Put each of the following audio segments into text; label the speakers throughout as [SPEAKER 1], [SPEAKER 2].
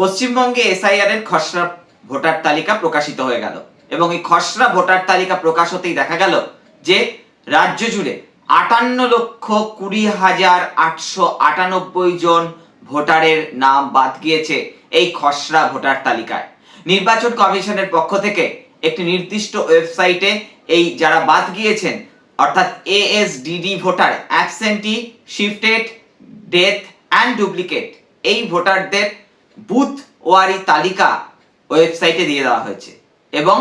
[SPEAKER 1] পশ্চিমবঙ্গে এসআইআর এর খসড়া ভোটার তালিকা প্রকাশিত হয়ে গেল এবং এই খসড়া ভোটার তালিকা প্রকাশ হতেই দেখা গেল যে রাজ্য জুড়ে আটান্ন লক্ষ কুড়ি হাজার আটশো আটানব্বই জন ভোটারের নাম বাদ গিয়েছে এই খসড়া ভোটার তালিকায়। নির্বাচন কমিশনের পক্ষ থেকে একটি নির্দিষ্ট ওয়েবসাইটে এই যারা বাদ গিয়েছেন, অর্থাৎ ASDD voter absentee shifted death and duplicate এই ভোটারদের বুথ ওয়ারি তালিকা ওয়েবসাইটে দিয়ে দেওয়া হয়েছে এবং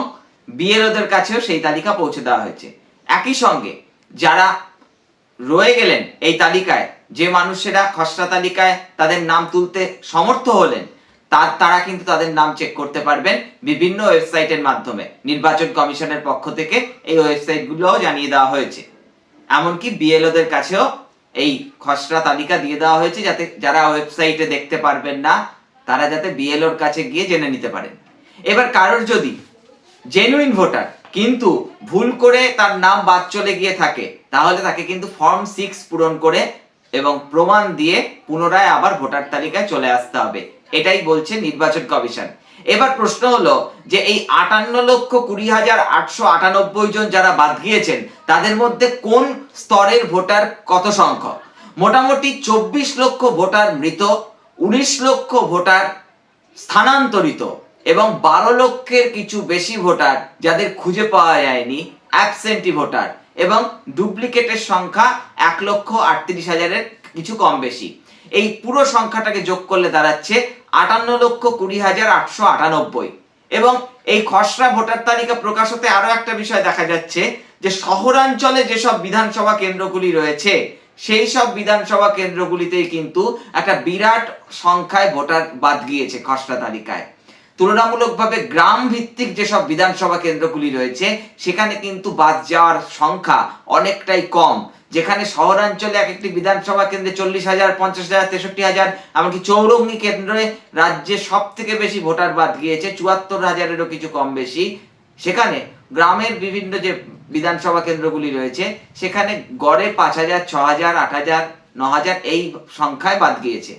[SPEAKER 1] বিএলওদের কাছেও সেই তালিকা পৌঁছে দেওয়া হয়েছে। একই সঙ্গে যারা রয়ে গেলেন এই তালিকায়, যে মানুষেরা খসড়া তালিকায় তাদের নাম তুলতে সমর্থ হলেন, তার তারা কিন্তু তাদের নাম চেক করতে পারবেন বিভিন্ন ওয়েবসাইটের মাধ্যমে। নির্বাচন কমিশনের পক্ষ থেকে এই ওয়েবসাইটগুলোও জানিয়ে দেওয়া হয়েছে। এমনকি বিএলওদের কাছেও এই খসড়া তালিকা দিয়ে দেওয়া হয়েছে যাতে যারা ওয়েবসাইটে দেখতে পারবেন না তারা যাতে বিএলওর কাছে গিয়ে জেনে নিতে পারেন এবার কারোর যদি জেনুইন ভোটার কিন্তু ভুল করে তার নাম বাদ চলে গিয়ে থাকে, তাহলে তাকে কিন্তু ফর্ম সিক্স পূরণ করে এবং প্রমাণ দিয়ে পুনরায় আবার ভোটার তালিকায় চলে আসতে হবে। এটাই বলছে নির্বাচন কমিশন। এবার প্রশ্ন হলো যে এই আটান্ন লক্ষ কুড়ি হাজার আটশো আটানব্বই জন যারা বাদ গিয়েছেন, তাদের মধ্যে কোন স্তরের ভোটার কত সংখ্যক? মোটামুটি চব্বিশ লক্ষ ভোটার মৃত উনিশ লক্ষ ভোটার স্থানান্তরিত এবং বারো লক্ষের কিছু বেশি ভোটার যাদের খুঁজে পাওয়া যায়নি অ্যাবসেন্টি ভোটার এবং ডুপ্লিকেটের সংখ্যা এক লক্ষ আটত্রিশ হাজারের কিছু কম বেশি। এই পুরো সংখ্যাটাকে যোগ করলে দাঁড়াচ্ছে আটান্ন লক্ষ কুড়ি হাজার আটশো আটানব্বই। এবং এই খসড়া ভোটার তালিকা প্রকাশ হতে আরও একটা বিষয় দেখা যাচ্ছে যে শহরাঞ্চলে যেসব বিধানসভা কেন্দ্রগুলি রয়েছে সেই সব বিধানসভা কেন্দ্রগুলিতেই কিন্তু একটা বিরাট সংখ্যায় ভোটার বাদ গিয়েছে খসড়া তালিকায়। তুলনামূলকভাবে গ্রাম ভিত্তিক যেসব বিধানসভা কেন্দ্রগুলি রয়েছে, সেখানে কিন্তু বাদ যাওয়ার সংখ্যা অনেকটাই কম। যেখানে শহরাঞ্চলে এক একটি বিধানসভা কেন্দ্রে চল্লিশ হাজার, পঞ্চাশ হাজার, তেষট্টি হাজার, এমনকি চৌরঙ্গি কেন্দ্রে রাজ্যে সব থেকে বেশি ভোটার বাদ গিয়েছে, চুয়াত্তর হাজারেরও কিছু কম বেশি। সেখানে গ্রামের বিভিন্ন যে বিধানসভা কেন্দ্রগুলি রয়েছে, সেখানে গড়ে পাঁচ হাজার ছ হাজার, আট হাজার, ন হাজার এই সংখ্যায় বাদ গিয়েছে।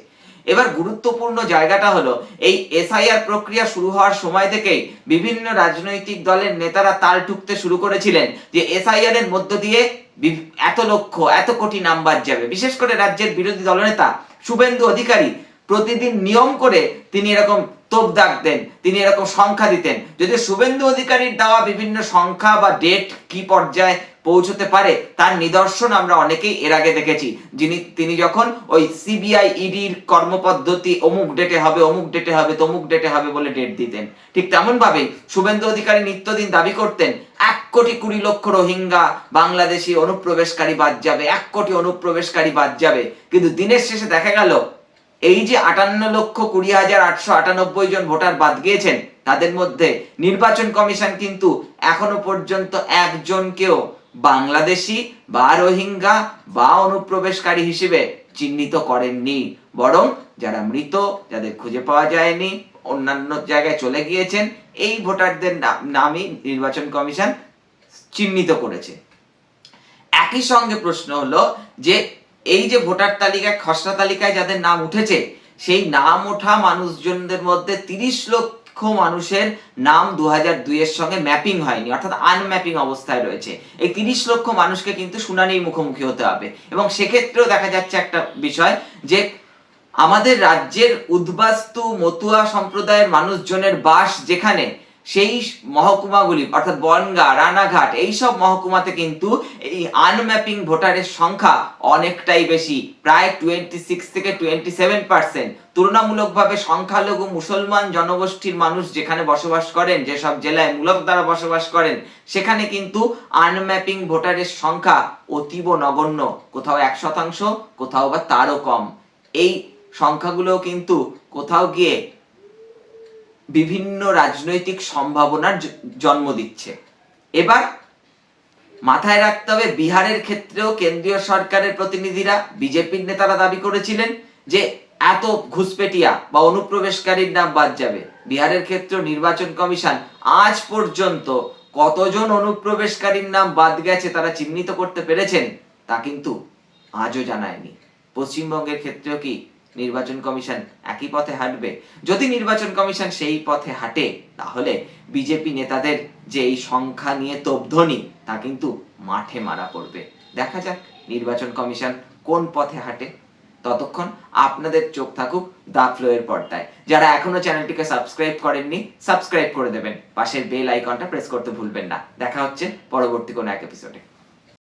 [SPEAKER 1] এবার গুরুত্বপূর্ণ জায়গাটা হলো, এই এসআইআর প্রক্রিয়া শুরু হওয়ার সময় থেকেই বিভিন্ন রাজনৈতিক দলের নেতারা তাল ঠুকতে শুরু করেছিলেন যে এসআইআর এর মধ্য দিয়ে এত লক্ষ, এত কোটি নাম্বার যাবে। বিশেষ করে রাজ্যের বিরোধী দলনেতা শুভেন্দু অধিকারী প্রতিদিন নিয়ম করে তিনি এরকম তোপ দাগ দেন, তিনি এরকম সংখ্যা দিতেন। যদি শুভেন্দু অধিকারীর দেওয়া বিভিন্ন সংখ্যা বা ডেট কি পর্যায়ে পৌঁছতে পারে, তার নিদর্শন আমরা অনেকেই এর আগে দেখেছি। যিনি, তিনি যখন ওই সিবিআই ইডির কর্মপদ্ধতি অমুক ডেটে হবে, অমুক ডেটে হবে, তমুক ডেটে হবে বলে ডেট দিতেন। ঠিক তেমন ভাবে শুভেন্দু অধিকারী নিত্যদিন দাবি করতেন, এক কোটি কুড়ি লক্ষ রোহিঙ্গা বাংলাদেশি অনুপ্রবেশকারী বাদ যাবে, এক কোটি অনুপ্রবেশকারী বাদ যাবে। কিন্তু দিনের শেষে দেখা গেল এই যে আটান্ন লক্ষ কুড়ি হাজার আটশো আটানব্বই জন ভোটার বাদ গিয়েছেন, তাদের মধ্যে নির্বাচন কমিশন কিন্তু এখনও পর্যন্ত একজনকেও বাংলাদেশি বা রোহিঙ্গা বা অনুপ্রবেশকারী হিসেবে চিহ্নিত করেননি। বরং যারা মৃত, যাদের খুঁজে পাওয়া যায়নি, অন্যান্য জায়গায় চলে গিয়েছেন, এই ভোটারদের নামই নির্বাচন কমিশন চিহ্নিত করেছে। একই সঙ্গে প্রশ্ন হলো যে এই যে ভোটার তালিকায়, খসড়া তালিকায় যাদের নাম উঠেছে, সেই নাম ওঠা মানুষজনদের মধ্যে তিরিশ লক্ষ মানুষের নাম দু হাজার দুইয়ের সঙ্গে ম্যাপিং হয়নি, অর্থাৎ আনম্যাপিং অবস্থায় রয়েছে। এই তিরিশ লক্ষ মানুষকে কিন্তু শুনানির মুখোমুখি হতে হবে। এবং সেক্ষেত্রেও দেখা যাচ্ছে একটা বিষয় যে আমাদের রাজ্যের উদ্বাস্তু, মতুয়া সম্প্রদায়ের মানুষজনের বাস যেখানে সেই মহকুমাগুলি, অর্থাৎ বনগা, রানাঘাট, এইসব মহকুমাতে কিন্তু এই আনম্যাপিং ভোটারের সংখ্যা অনেকটাই বেশি, প্রায় টোয়েন্টি সিক্স থেকে টোয়েন্টি সেভেন পার্সেন্ট তুলনামূলকভাবে সংখ্যালঘু মুসলমান জনগোষ্ঠীর মানুষ যেখানে বসবাস করেন, যেসব জেলায় মূলক দ্বারা বসবাস করেন, সেখানে কিন্তু আনম্যাপিং ভোটারের সংখ্যা অতীব নগণ্য, কোথাও এক শতাংশ, কোথাও বা তারও কম। এই সংখ্যাগুলো কিন্তু কোথাও গিয়ে বিভিন্ন রাজনৈতিক সম্ভাবনার জন্ম দিচ্ছে। এবার মাথায় রাখতে হবে, বিহারের ক্ষেত্রেও কেন্দ্রীয় সরকারের প্রতিনিধিরা বিজেপির নেতারা দাবি করেছিলেন যে এত ঘুষপেটিয়া বা অনুপ্রবেশকারীর নাম বাদ যাবে। বিহারের ক্ষেত্রেও নির্বাচন কমিশন আজ পর্যন্ত কতজন অনুপ্রবেশকারীর নাম বাদ গেছে তারা চিহ্নিত করতে পেরেছেন তা কিন্তু আজও জানায়নি পশ্চিমবঙ্গের ক্ষেত্রেও কি নির্বাচন কমিশন একই পথে হাঁটবে। যদি নির্বাচন কমিশন সেই পথে হাঁটে, তাহলে বিজেপি নেতাদের যে এই সংখ্যা নিয়ে তোপধ্বনি, তা কিন্তু মাঠে মারা পড়বে। দেখা যাক নির্বাচন কমিশন কোন পথে হাঁটে। ততক্ষণ আপনাদের চোখ থাকুক দা ফ্লোয়ের পর্দায়। যারা এখনও চ্যানেলটিকে সাবস্ক্রাইব করেননি, সাবস্ক্রাইব করে দেবেন। পাশের বেল আইকনটা প্রেস করতে ভুলবেন না। দেখা হচ্ছে পরবর্তী কোনো এক এপিসোডে